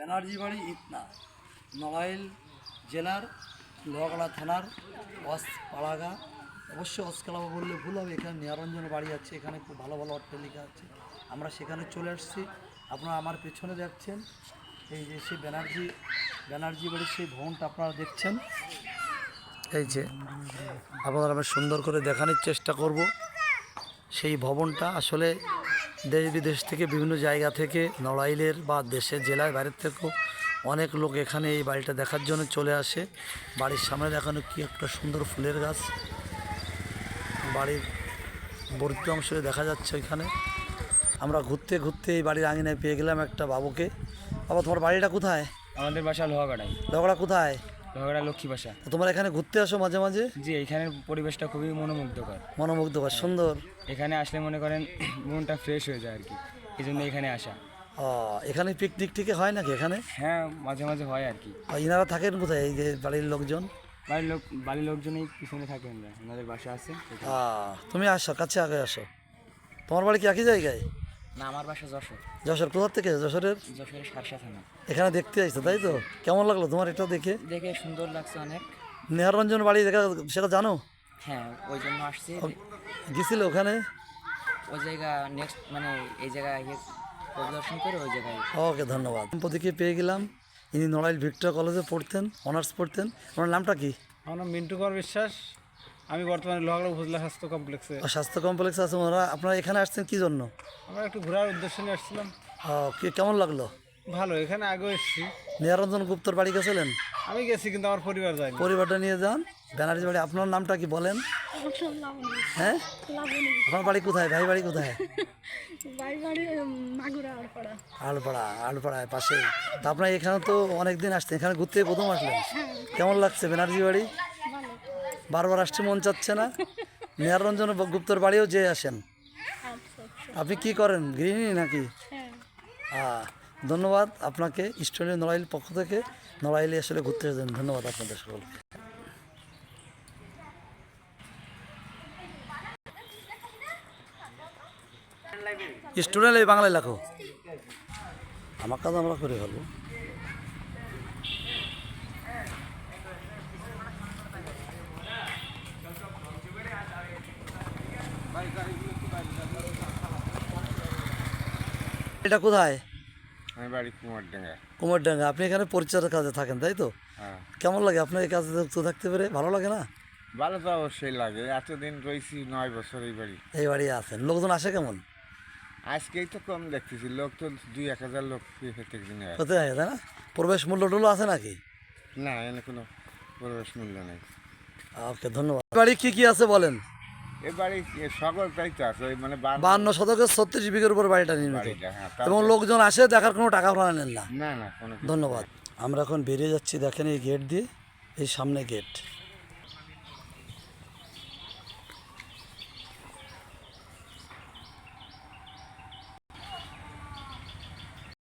ব্যানার্জি বাড়ি ইতনা, নড়াইল জেলার লোহাগড়া থানার ওয়াস পাড়াগা। অবশ্যই অস্কালাবা বললে ভুল হবে, এখানে নিয়ারঞ্জন বাড়ি আছে, এখানে খুব ভালো ভালো অট্টালিকা আছে। আমরা সেখানে চলে আসছি, আপনারা আমার পেছনে দেখছেন, এই যে সেই ব্যানার্জি ব্যানার্জি বাড়ির সেই ভবনটা আপনারা দেখছেন। এই যে আপনাদের আমি সুন্দর করে দেখানোর চেষ্টা করব, সেই ভবনটা আসলে দেশ বিদেশ থেকে বিভিন্ন জায়গা থেকে নড়াইলের বা দেশের জেলায় বাইরের থেকেও অনেক লোক এখানে এই বাড়িটা দেখার জন্য চলে আসে। বাড়ির সামনে দেখানো কি একটা সুন্দর ফুলের গাছ। বাড়ির বর্তি অংশ দেখা যাচ্ছে এখানে। আমরা ঘুরতে ঘুরতে এই বাড়ির আঙিনায় পেয়ে গেলাম একটা বাবুকে। বাবা তোমার বাড়িটা কোথায়? আমাদের বাসা লোহাগাড়াই লগড়া কোথায়? লোহাগাড়া লক্ষ্মী বাসা। তোমরা এখানে ঘুরতে আসো মাঝে মাঝে? জি এইখানের পরিবেশটা খুবই মনোমুগ্ধকর। মনোমুগ্ধকর সুন্দর। এখানে আসলে মনে করেন মনটা ফ্রেশ হয়ে যায় আর কি এই জন্য এখানে আসা। ও এখানে পিকনিক টিকে হয় নাকি এখানে? হ্যাঁ মাঝে মাঝে হয় আর কি। ইনারা থাকেন কোথায় এই যে বাড়ির লোকজন? বাড়ির লোক বাড়ির লোকজনই পিছনে থাকেন না ওনাদের বাসা আছে। তুমি আসো কাছে আগে আসো। তোমার বাড়ি কি একই জায়গায়? না আমার বাসা যশোর। যশোর কোথার থেকে? যশোরের? যশোরের সারসা থানা। এখানে দেখতে আসছো তাই তো? কেমন লাগল তোমার এটা দেখে? দেখে সুন্দর লাগছে অনেক। নেহারঞ্জন বাড়ি দেখা সেটা জানো? হ্যাঁ ওই জন্য আসছি। গেছিল ওখানে? ওই জায়গা নেক্সট মানে এই জায়গায় পরিদর্শন করে ওই জায়গায়। ওকে ধন্যবাদ। দম্পতিকে পেয়ে গেলাম। ইনি নড়াইল ভিক্টোরিয়া কলেজে পড়তেন অনার্স পড়তেন। ওনার নামটা কি? আমার নাম মিন্টু কর বিশ্বাস। আমি বর্তমানে লোহাগড়া উপজেলা স্বাস্থ্য কমপ্লেক্সে। স্বাস্থ্য কমপ্লেক্স আছে ওনারা আপনারা এখানে আসছেন কি জন্য? আমরা একটু ঘোরার উদ্দেশ্যে নিয়ে আসছিলাম। ও, কি কেমন লাগল? ভালো এখানে আগেও এসেছি। নিরঞ্জন গুপ্তর বাড়ি গেছিলেন? আমি গেছি কিন্তু আমার পরিবার যায়নি। পরিবারটা নিয়ে যান। ব্যানার্জি বাড়ি আপনার নামটা কি বলেন? হ্যাঁ? আপনার বাড়ি কোথায়? ভাই বাড়ি কোথায়? আলপাড়া। আলপাড়ায় পাশে তা আপনার এখানে তো অনেক দিন আসতেন এখানে ঘুরতে প্রথম আসলেন। কেমন লাগছে ব্যানার্জি বাড়ি? বারবার আসতে মন চাচ্ছে না। মেয়ার রঞ্জন গুপ্তর বাড়িও যে আসেন। আপনি কি করেন? গৃহিণী নাকি? হ্যাঁ ধন্যবাদ আপনাকে, স্টুডিও নড়াইল পক্ষ থেকে। নড়াইলে আসলে ঘুরতে এসেছেন ধন্যবাদ আপনাদের সকলকে। স্টুডেন্ট এই বাংলায় লেখো। আমার কাজ আমরা করে ফেলব। এটা কোথায়? আমি বাড়ি কুমারডাঙ্গা কুমারডাঙ্গা আপনি এখানে পরিচয়ের কাজে থাকেন তাই তো? হ্যাঁ। কেমন লাগে? আপনার এই কাজে যুক্ত থাকতে পেরে ভালো লাগে না? ভালো তো অবশ্যই লাগে। এতদিন রয়েছি নয় বছর এই বাড়ি। এই বাড়ি আছেন। লোকজন আসে কেমন? আজকেই তো কম দেখতেছি। লোক তো দুই এক হাজার লোক প্রত্যেক দিনে হতে হয় তাই না? প্রবেশ মূল্য টুলো আছে নাকি? না এনে কোনো প্রবেশ মূল্য নেই। ওকে ধন্যবাদ। বাড়ি কি কি আছে বলেন? এই বাড়ি এ তো আছে মানে বান্ন শতকের ছত্রিশ বিঘের উপর বাড়িটা নির্মিত। হ্যাঁ এবং লোকজন আসে দেখার কোনো টাকা ভাড়া নেন না। না না ধন্যবাদ। আমরা এখন বেরিয়ে যাচ্ছি দেখেন এই গেট দিয়ে এই সামনে গেট